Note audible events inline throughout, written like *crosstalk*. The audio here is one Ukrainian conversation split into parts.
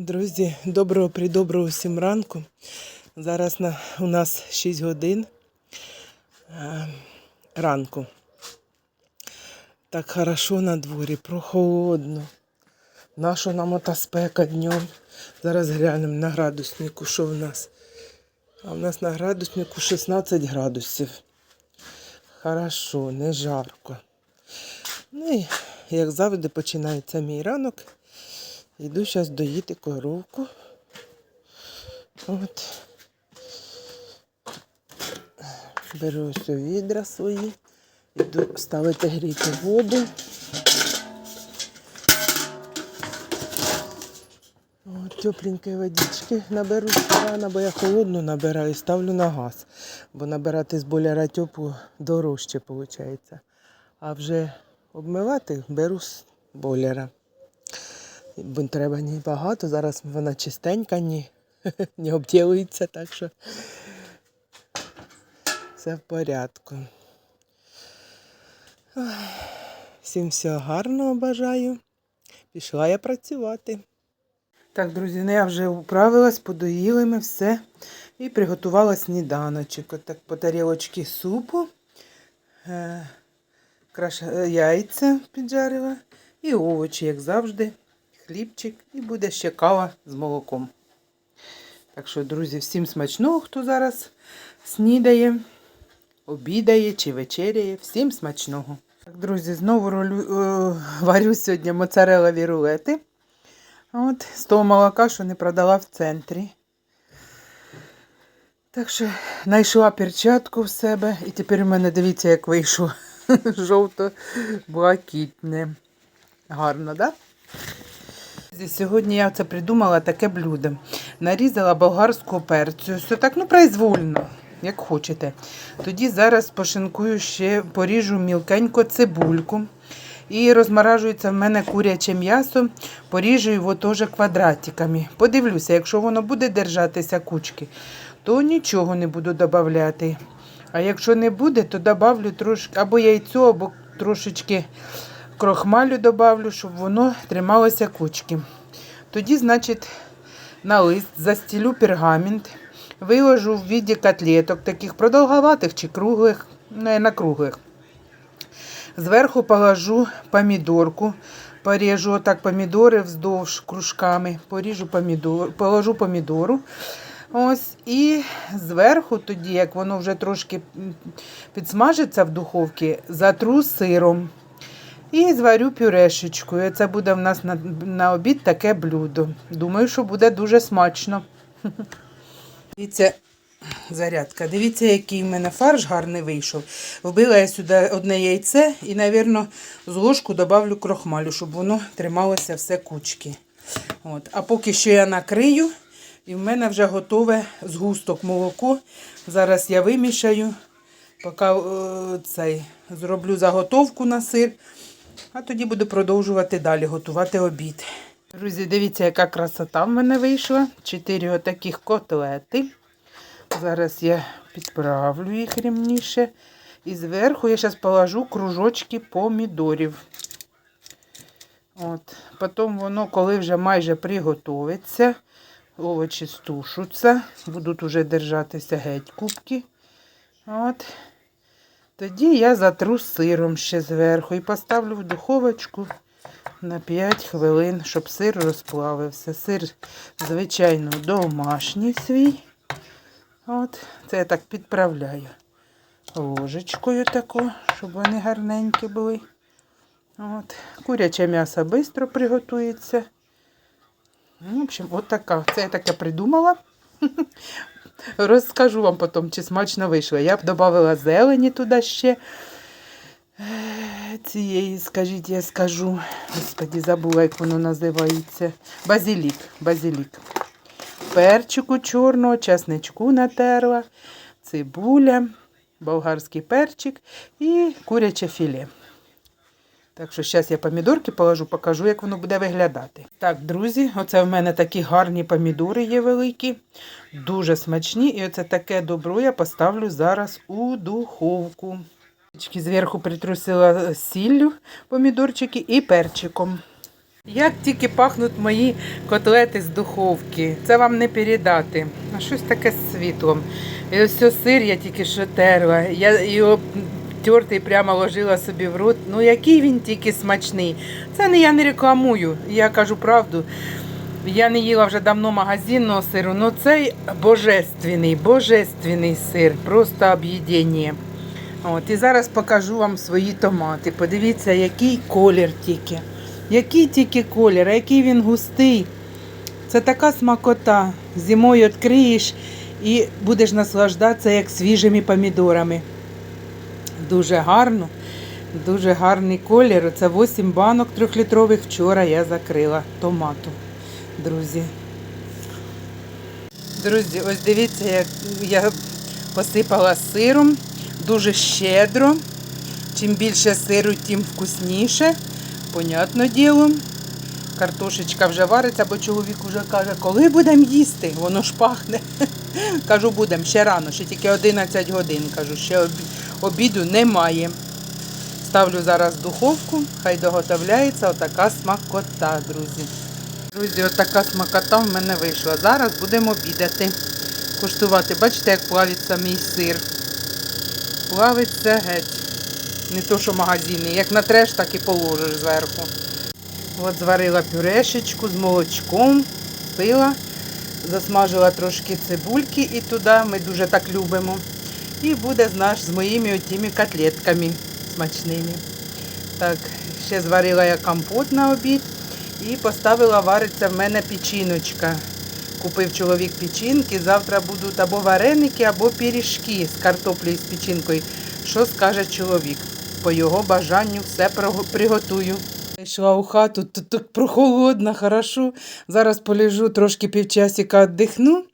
Друзі, доброго придоброго всім ранку. Зараз на, у нас 6 годин е, ранку. Так хорошо на дворі, прохолодно. Наша нам ота спека днем. Зараз глянемо на градуснику, що в нас. А в нас на градуснику 16 градусів. Хорошо, не жарко. Ну і як завжди починається мій ранок. Йду зараз доїти коровку. От. Беру ось відра свої. Йду ставити гріти воду. Тепленької водички наберу рано, бо я холодну набираю, і ставлю на газ. Бо набирати з боляра теплу дорожче виходить. А вже обмивати беру з боляра. Бо треба ні багато, зараз вона чистенька, ні, *laughs* не обділується, так що все в порядку. Всім всього гарного бажаю. Пішла я працювати. Так, друзі, ну я вже управилась, подоїли ми все і приготувала сніданочок. Отак по тарілочці супу, е, е, яйця піджарила і овочі, як завжди хлібчик і буде ще кава з молоком. Так що, друзі, всім смачного, хто зараз снідає, обідає чи вечеряє. Всім смачного. Так, друзі, знову ролю, е, варю сьогодні моцарелові рулети. От, з того молока, що не продала в центрі. Так що знайшла перчатку в себе. І тепер у мене дивіться, як вийшло *laughs* жовто-блакитне. Гарно, так? Да? Сьогодні я це придумала таке блюдо. Нарізала болгарську перцю. Все так, ну, произвольно, як хочете. Тоді зараз пошинкую ще, поріжу мілкенько цибульку. І розморажується в мене куряче м'ясо, поріжу його теж квадратиками. Подивлюся, якщо воно буде держатися кучки, то нічого не буду додавати. А якщо не буде, то добавлю трошки або яйцо, або трошечки крохмалю добавлю, щоб воно трималося кучки. Тоді, значить, на лист застілю пергамент, виложу в віді котлеток, таких продовговатих чи круглих, не на круглих. Зверху положу помідорку, поріжу отак помідори вздовж кружками, поріжу помідор, положу помідору. Ось, І зверху, тоді, як воно вже трошки підсмажиться в духовці, затру сиром. І зварю пюрешечкою. Це буде в нас на, на обід таке блюдо. Думаю, що буде дуже смачно. Дивіться, зарядка. Дивіться, який в мене фарш гарний вийшов. Вбила я сюди одне яйце і, мабуть, з ложку додавлю крохмалю, щоб воно трималося все кучки. От. А поки що я накрию, і в мене вже готове згусток молоко. Зараз я вимішаю, поки е, цей, зроблю заготовку на сир. А тоді буду продовжувати далі готувати обід. Друзі, дивіться, яка красота в мене вийшла. Чотири отаких котлети. Зараз я підправлю їх рівніше. І зверху я зараз положу кружочки помідорів. От. Потім воно, коли вже майже приготується, овочі стушуться, будуть вже держатися геть кубки. От. Тоді я затру сиром ще зверху і поставлю в духовочку на 5 хвилин, щоб сир розплавився. Сир, звичайно, домашній свій. От, Це я так підправляю ложечкою таку, щоб вони гарненькі були. От. Куряче м'ясо швидко приготується. Ну, В общем, от така. Це я таке придумала. *laughs* Розкажу вам потім, чи смачно вийшло. Я б додала зелені туди ще. Цієї, скажіть, я скажу. Господі, забула, як воно називається. Базилік. Базилік. Перчику чорного, часничку натерла, цибуля, болгарський перчик і куряче філе. Так що зараз я помідорки положу, покажу, як воно буде виглядати. Так, друзі, оце в мене такі гарні помідори є великі, дуже смачні. І оце таке добро я поставлю зараз у духовку. Зверху притрусила сіллю помідорчики і перчиком. Як тільки пахнуть мої котлети з духовки, це вам не передати. А щось таке з світлом. І ось сир я тільки що терла. Я його тертий прямо ложила собі в рот. Ну який він тільки смачний. Це не я не рекламую, я кажу правду. Я не їла вже давно магазинного сиру, але цей божественний, божественний сир, просто об'єднання. От, і зараз покажу вам свої томати. Подивіться, який колір тільки. Який тільки колір, який він густий. Це така смакота. Зимою відкриєш і будеш наслаждатися як свіжими помідорами. Дуже гарно, дуже гарний колір. Це 8 банок трьохлітрових. Вчора я закрила томату, друзі. Друзі, ось дивіться, як я посипала сиром дуже щедро. Чим більше сиру, тим вкусніше. Понятно діло. Картошечка вже вариться, бо чоловік вже каже, коли будемо їсти, воно ж пахне. *laughs* Кажу, будемо ще рано, ще тільки 11 годин. Кажу, ще обіду немає. Ставлю зараз духовку, хай доготовляється отака смакота, друзі. Друзі, отака смакота в мене вийшла. Зараз будемо обідати, куштувати. Бачите, як плавиться мій сир. Плавиться геть. Не то, що магазини. Як натреш, так і положиш зверху. От зварила пюрешечку з молочком, пила, засмажила трошки цибульки і туди, ми дуже так любимо. І буде наш з моїми отими котлетками смачними. Так, ще зварила я компот на обід і поставила вариться в мене печіночка. Купив чоловік печінки, завтра будуть або вареники, або пиріжки з картоплею з печінкою. Що скаже чоловік? По його бажанню все приготую. Йшла у хату, тут так прохолодно, хорошо. Зараз полежу трошки півчасика віддихну.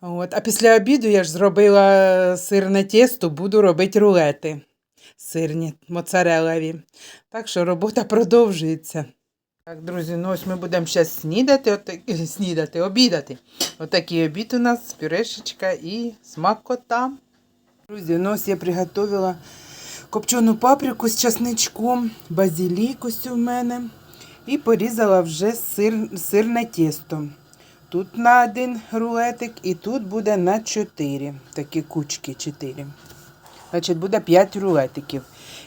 От. А після обіду я ж зробила сирне тісто, буду робити рулети сирні, моцарелеві. Так що робота продовжується. Так, друзі, ну ось ми будемо зараз снідати, отак, снідати, обідати. Отакий обід у нас, пюрешечка і смакота. Друзі, ну ось я приготувала копчену паприку з часничком, базилік ось у мене. І порізала вже сир, сирне тісто. Тут на один рулетик і тут буде на чотири. Такі кучки чотири. Значить, буде 5 рулетиків.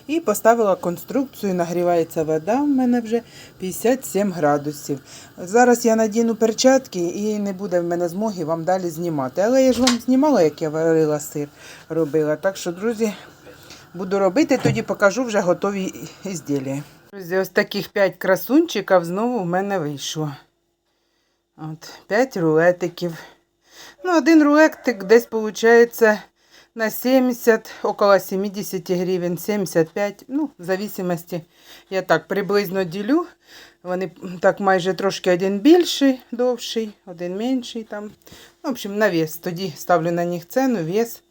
І поставила конструкцію, нагрівається вода в мене вже 57 градусів. Зараз я надіну перчатки і не буде в мене змоги вам далі знімати. Але я ж вам знімала, як я варила сир, робила. Так що, друзі, буду робити, тоді покажу вже готові ізділля. Друзі, ось таких 5 красунчиків знову в мене вийшло. От, 5 рулетиків. Ну, один рулетик десь виходить на 70, около 70 гривень, 75, ну, в зависимости, я так приблизно ділю. Вони так майже трошки один більший, довший, один менший там. В общем, на вес. Тоді ставлю на них ціну, вес,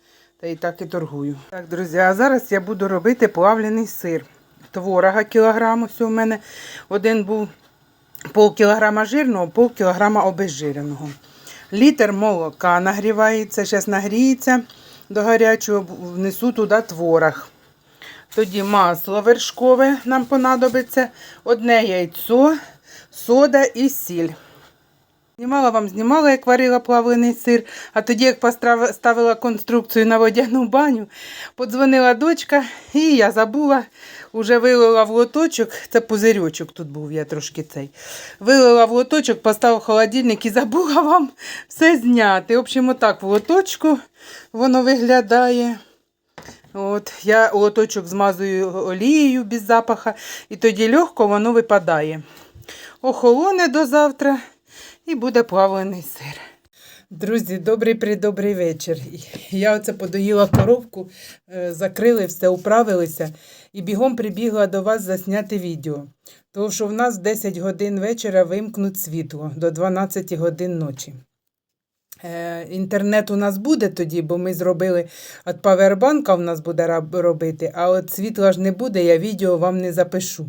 та і так і торгую. Так, друзі, а зараз я буду робити плавлений сир. Творога кілограм, ось у мене один був пол кілограма жирного, пол кілограма обезжиреного. Літр молока нагрівається, зараз нагріється до гарячого, внесу туди творог. Тоді масло вершкове нам понадобиться, одне яйцо, сода і сіль. Знімала вам, знімала, як варила плавлений сир, а тоді, як пострав- ставила конструкцію на водяну баню, подзвонила дочка, і я забула, уже вилила в лоточок, це пузирьочок тут був, я трошки цей. Вилила в лоточок, поставила в холодильник і забула *laughs* вам все зняти. В общем, отак в лоточку воно виглядає. От, я лоточок змазую олією без запаха, і тоді легко воно випадає. Охолоне до завтра і буде плавлений сир. Друзі, добрий придобрий вечір. Я оце подоїла коровку, е, закрили все, управилися і бігом прибігла до вас засняти відео. Тому що в нас 10 годин вечора вимкнуть світло до 12 годин ночі. Е, Інтернет у нас буде тоді, бо ми зробили от павербанка в нас буде робити, а от світла ж не буде, я відео вам не запишу.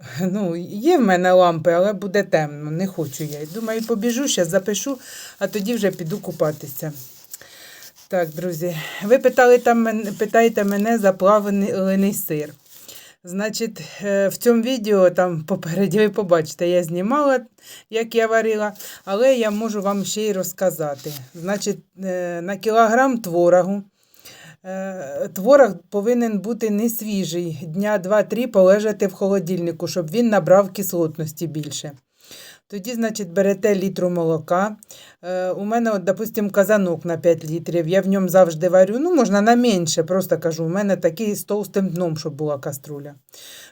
*laughs* Ну, є в мене лампи, але буде темно, не хочу я. Думаю, побіжу, зараз запишу, а тоді вже піду купатися. Так, друзі, ви питали там, питаєте мене за плавлений сир. Значить, е, в цьому відео там попереді ви побачите, я знімала, як я варила, але я можу вам ще й розказати. Значить, е, на кілограм творогу. Е, Творог повинен бути не свіжий, дня 2-3 полежати в холодильнику, щоб він набрав кислотності більше. Тоді, значить, берете літру молока. Е, у мене, от, допустим, казанок на 5 літрів. Я в ньому завжди варю. Ну, можна на менше, просто кажу, у мене такий з товстим дном, щоб була каструля.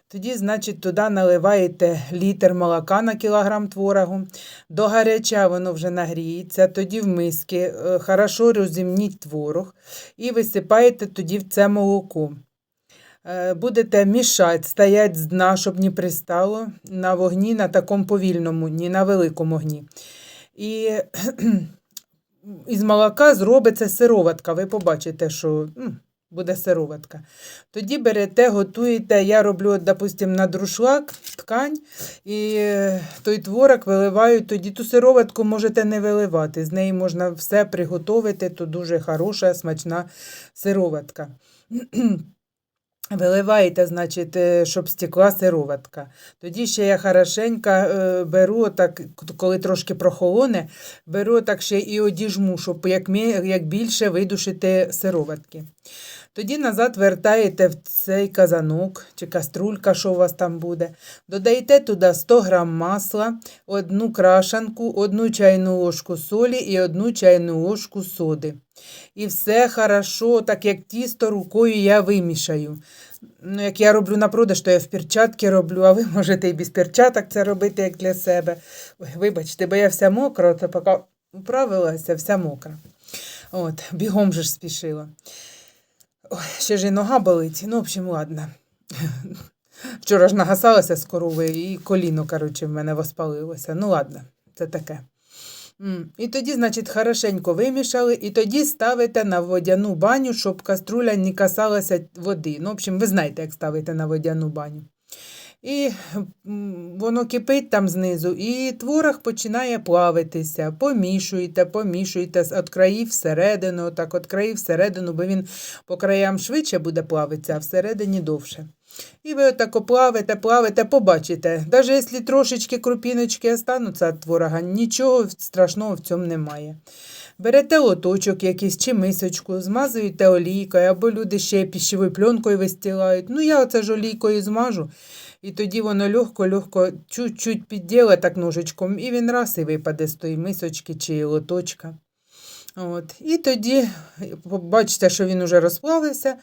Тоді, значить, туди наливаєте літр молока на кілограм творогу. До гаряча воно вже нагріється. Тоді в миски е, хорошо розімніть творог і висипаєте тоді в це молоко. Е, Будете мішати, стоять з дна, щоб не пристало на вогні, на такому повільному, не на великому огні. І *clears throat* із молока зробиться сироватка. Ви побачите, що ну, буде сироватка. Тоді берете, готуєте. Я роблю, от, допустим, на друшлак ткань, і той творог виливаю. Тоді ту сироватку можете не виливати. З неї можна все приготувати, то дуже хороша, смачна сироватка. *clears throat* Виливаєте, значить, е, щоб стекла сироватка. Тоді ще я хорошенько е, беру, так, коли трошки прохолоне, беру так ще і одіжму, щоб як, як більше видушити сироватки. Тоді назад вертаєте в цей казанок чи каструлька, що у вас там буде. Додаєте туди 100 грам масла, одну крашанку, одну чайну ложку солі і одну чайну ложку соди. І все хорошо, так як тісто рукою я вимішаю. Ну, як я роблю на продаж, то я в перчатки роблю, а ви можете і без перчаток це робити, як для себе. Ой, вибачте, бо я вся мокра, то поки управилася, вся мокра. От, бігом же ж спішила. Ой, ще ж і нога болить. Ну, в общем, ладно. Вчора ж нагасалася з корови і коліно, коротше, в мене воспалилося. Ну, ладно, це таке. І тоді, значить, хорошенько вимішали, і тоді ставите на водяну баню, щоб каструля не касалася води. Ну, в общем, ви знаєте, як ставити на водяну баню. І воно кипить там знизу, і творог починає плавитися. Помішуєте, з- від країв всередину, отак від країв всередину, бо він по краям швидше буде плавитися, а всередині довше. І ви отако плавите, плавите, побачите. Навіть якщо трошечки крупіночки остануться від творога, нічого страшного в цьому немає. Берете лоточок якийсь чи мисочку, змазуєте олійкою, або люди ще піщовою пленкою вистілають. Ну, я оце ж олійкою змажу, і тоді воно легко-легко чуть-чуть підділе так ножичком, і він раз і випаде з тої мисочки чи лоточка. От. І тоді побачите, що він уже розплавився.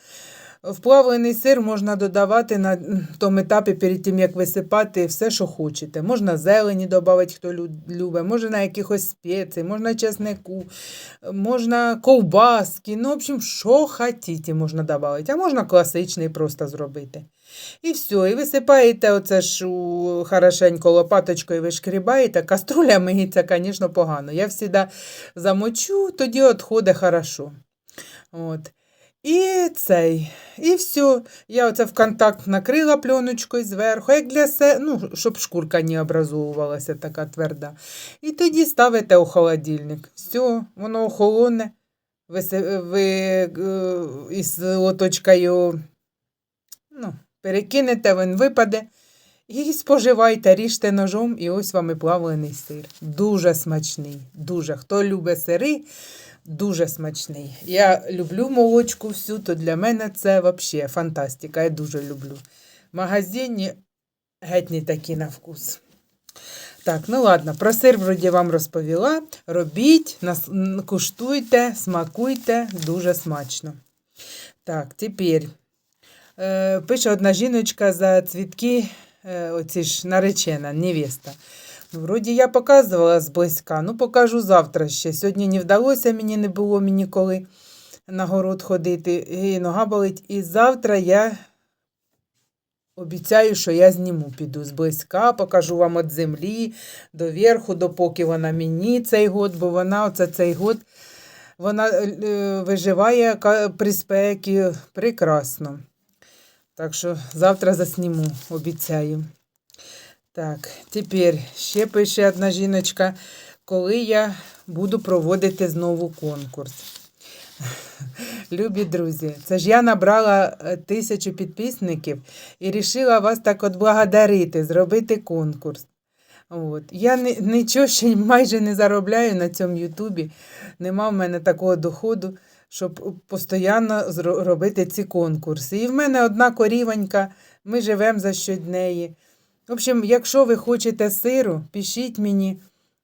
Вплавлений сир можна додавати на тому етапі, перед тим, як висипати все, що хочете. Можна зелені додати, хто любить, можна якихось спецій, можна чеснику, можна ковбаски. Ну, в общем, що хотіте, можна додати. А можна класичний просто зробити. І все, і висипаєте оце ж хорошенько лопаточкою вишкрібаєте. Каструля миється, звісно, погано. Я завжди замочу, тоді відходить хорошо. От. І цей, і все. Я оце в контакт накрила пленочкою зверху, як для се, ну, щоб шкурка не образовувалася така тверда. І тоді ставите у холодильник. Все, воно охолоне. Ви, ви е, із лоточкою перекинете, він випаде. І споживайте, ріжте ножом, і ось вам і плавлений сир. Дуже смачний. Дуже. Хто любить сири, дуже смачний. Я люблю молочку всю, то для мене це взагалі фантастика. Я дуже люблю. В магазині геть не такі на вкус. Так, ну ладно, про сир вроді вам розповіла. Робіть, нас, куштуйте, смакуйте, дуже смачно. Так, тепер пише одна жіночка за цвітки, е, оці ж наречена, невеста. Ну, Вроді я показувала зблизька, ну покажу завтра ще. Сьогодні не вдалося мені, не було мені коли на город ходити, і нога болить. І завтра я обіцяю, що я зніму, піду зблизька, покажу вам від землі до верху, допоки вона мені цей год, бо вона оце цей год вона е, виживає при спекі прекрасно. Так що завтра засніму, обіцяю. Так, тепер ще пише одна жіночка, коли я буду проводити знову конкурс. *laughs* Любі друзі, це ж я набрала е, тисячу підписників і рішила вас так от благодарити, зробити конкурс. От. Я нічого ще майже не заробляю на цьому Ютубі. Нема в мене такого доходу, щоб постійно робити ці конкурси. І в мене одна корівонька, ми живемо за счет неї. В общем, якщо ви хочете сиру, пишіть мені,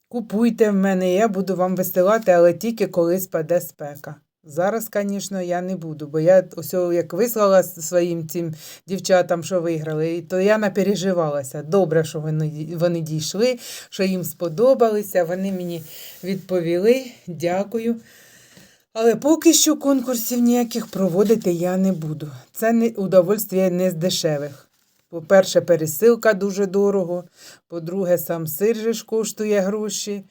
купуйте в мене, я буду вам висилати, але тільки коли спаде спека. Зараз, звісно, я не буду, бо я ось як вислала своїм цим дівчатам, що виграли, то я напереживалася. Добре, що вони, вони дійшли, що їм сподобалися, вони мені відповіли. Дякую. Але поки що конкурсів ніяких проводити я не буду. Це не удовольствие не з дешевих. По-перше, пересилка дуже дорого. По-друге, сам сир же ж коштує гроші.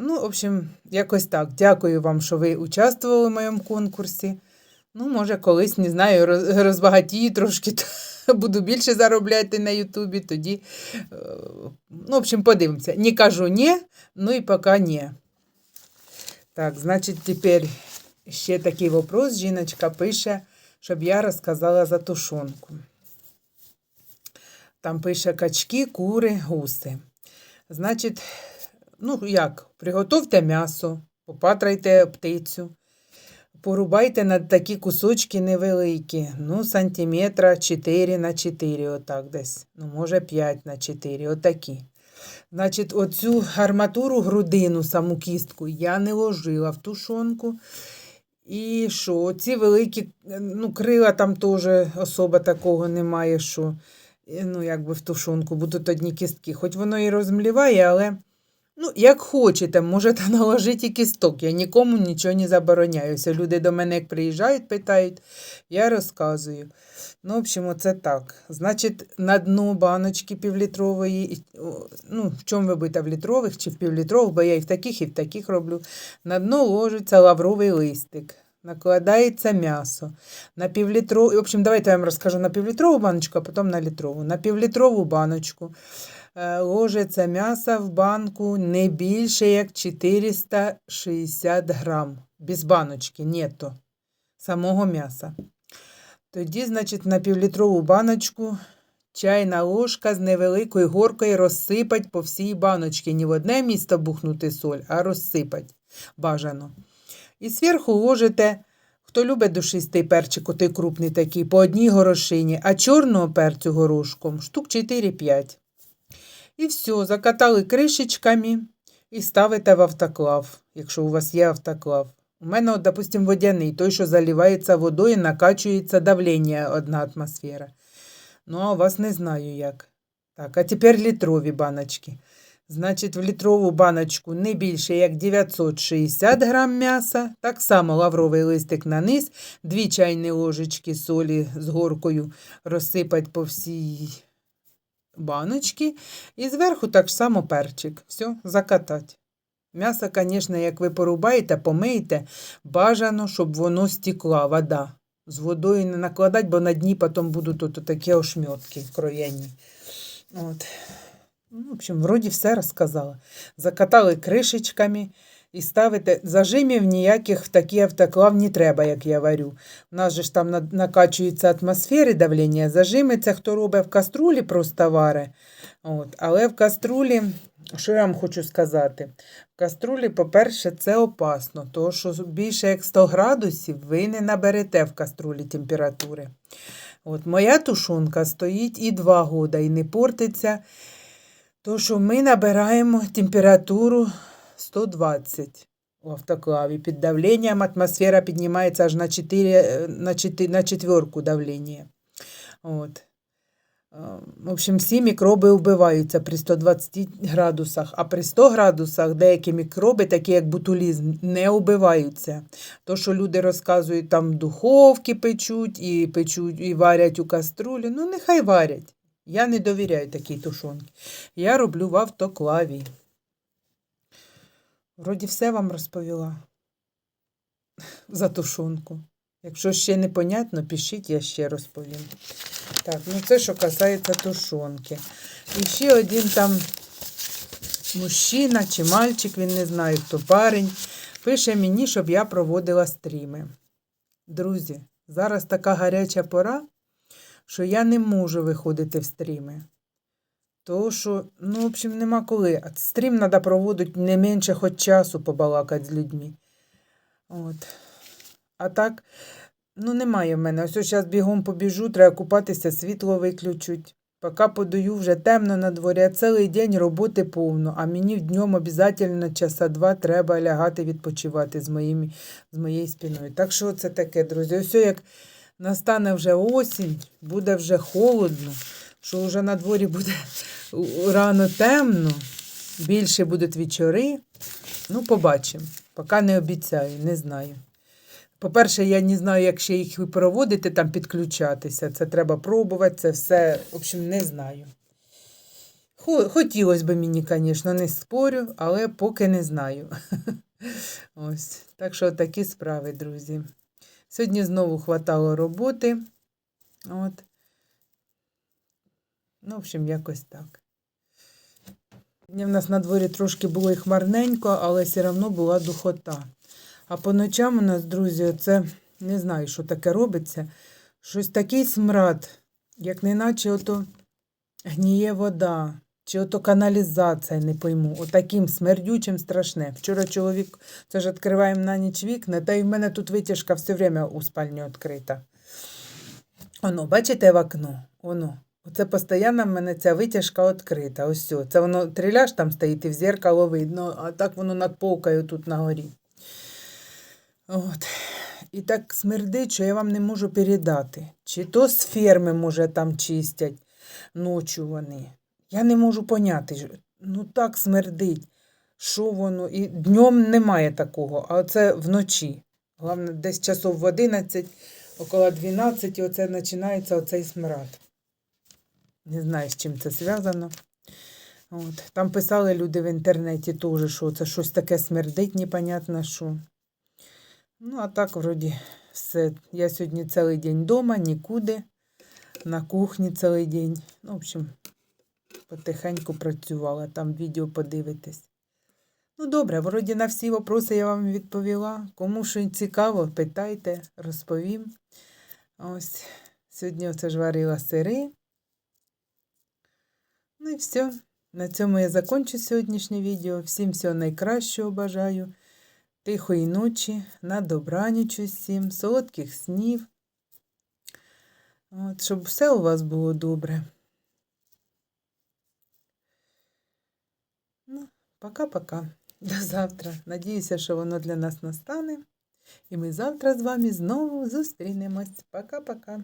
Ну, в общем, якось так. Дякую вам, що ви участвували в моєму конкурсі. Ну, може, колись, не знаю, розбагатію трошки, *laughs* буду більше заробляти на Ютубі, тоді. е, Ну, в общем, подивимося. Не кажу ні, ну і поки ні. Так, значить, тепер ще такий вопрос. Жіночка пише, щоб я розказала за тушонку. Там пише качки, кури, гуси. Значить, ну як, приготовте м'ясо, попатрайте птицю, порубайте на такі кусочки невеликі, ну, сантиметра 4 на 4, отак десь. Ну, може, 5 на 4, отакі. Значить, оцю арматуру грудину, саму кістку, я не ложила в тушонку. І що, ці великі, е, ну, крила там теж особа такого немає, що е, ну, якби в тушонку будуть одні кістки. Хоч воно і розмліває, але ну, як хочете, можете *laughs* наложити кісток. Я нікому нічого не забороняюся. Люди до мене як приїжджають, питають, я розказую. Ну, в общем, оце так. Значить, на дно баночки півлітрової, ну, в чому ви будете, в літрових чи в півлітрових, бо я і в таких, і в таких роблю. На дно ложиться лавровий листик, накладається м'ясо. На півлітрову, в общем, давайте я вам розкажу на півлітрову баночку, а потім на літрову. На півлітрову баночку е, ложиться м'ясо в банку не більше як 460 грам. Без баночки, нетто самого м'яса. Тоді, значить, на півлітрову баночку чайна ложка з невеликою горкою розсипать по всій баночці. Не в одне місто бухнути соль, а розсипать бажано. І зверху ложите, хто любить душистий перчик, отой крупний такий, по одній горошині, а чорного перцю горошком штук 4-5. І все, закатали кришечками і ставите в автоклав, якщо у вас є автоклав. У мене, от, допустим, водяний, той, що заливається водою, накачується давлення одна атмосфера. Ну, а у вас не знаю як. Так, а тепер літрові баночки. Значить, в літрову баночку не більше як 960 грам м'яса, так само лавровий листик на низ, дві чайні ложечки солі з горкою розсипать по всій баночці. І зверху так само перчик. Все, закатать. М'ясо, звісно, як ви порубаєте, помиєте, бажано, щоб воно стекла, вода. З водою не накладати, бо на дні потім будуть от такі ошмьотки кров'яні. От. Ну, в общем, вроді все розказала. Закатали кришечками і ставите. Зажимів ніяких в такий автоклав не треба, як я варю. У нас же ж там на- накачується атмосфери давлення. Зажими це хто робить в каструлі, просто варе. От. Але в каструлі, що я вам хочу сказати? В каструлі, по-перше, це опасно, тому що більше як 100 градусів ви не наберете в каструлі температури. От моя тушонка стоїть і 2 года і не портиться. То, що ми набираємо температуру 120 у автоклаві. Під давленням атмосфера піднімається аж на 4, на 4, на четверку давлення. От. Е, В общем, всі мікроби вбиваються при 120 градусах, а при 100 градусах деякі мікроби, такі як бутулізм, не вбиваються. То, що люди розказують, там духовки печуть і печуть і варять у каструлі, ну нехай варять. Я не довіряю такій тушонці. Я роблю в автоклаві. Вроді все вам розповіла за тушонку. Якщо ще непонятно, пишіть, я ще розповім. Так, ну це що касається тушонки. І ще один там мужчина чи мальчик, він не знає, хто парень. пише мені, щоб я проводила стріми. Друзі, зараз така гаряча пора, що я не можу виходити в стріми. Тому що, ну, в общем, нема коли. Стрім треба проводити не менше хоч часу побалакати з людьми. От. А так, ну, немає в мене. Ось зараз бігом побіжу, треба купатися, світло виключуть. Поки подаю, вже темно на дворі, цілий день роботи повно, а мені днем обов'язково часа два треба лягати відпочивати з, моїм, з моєю спиною. Так що це таке, друзі. Ось як настане вже осінь, буде вже холодно, що вже на дворі буде рано темно, більше будуть вечори. Ну, побачимо. Поки не обіцяю, не знаю. По-перше, я не знаю, як ще їх проводити, там підключатися. Це треба пробувати, це все. В общем, не знаю. Хотілося б мені, звісно, не спорю, але поки не знаю. *laughs* Ось. Так що такі справи, друзі. Сьогодні знову хватало роботи. От. Ну, в общем, якось так. Сьогодні в нас на дворі трошки було і хмарненько, але все одно була духота. А по ночам у нас, друзі, це не знаю, що таке робиться. Щось такий смрад, як неначе ото гніє вода, чи ото каналізація, не пойму. Отаким смердючим страшне. Вчора чоловік, це ж відкриваємо на ніч вікна, та й в мене тут витяжка все время у спальні відкрита. Оно, бачите в окно? Оно. Оце постійно в мене ця витяжка відкрита. Ось все. Це воно триляж там стоїть і в зеркало видно, а так воно над полкою тут на горі. От. І так смердить, що я вам не можу передати. Чи то з ферми, може, там чистять ночі вони. Я не можу поняти. Ну так смердить. Що воно? І днем немає такого, а це вночі. Головне, десь часов в 11, около 12, і оце починається оцей смрад. Не знаю, з чим це зв'язано. От. Там писали люди в інтернеті теж, що це щось таке смердить, непонятно що. Ну, а так, вроді, все. Я сьогодні цілий день вдома, нікуди. На кухні цілий день. Ну, в общем, потихеньку працювала, там відео подивитись. Ну, добре, вроді на всі вопроси я вам відповіла. Кому що цікаво, питайте, розповім. Ось, сьогодні оце ж варила сири. Ну і все. На цьому я закончу сьогоднішнє відео. Всім всього найкращого бажаю. Тихої ночі, на добраніч усім, солодких снів. От, щоб все у вас було добре. Ну, пока-пока. До завтра. Надіюся, що воно для нас настане. І ми завтра з вами знову зустрінемось. Пока-пока.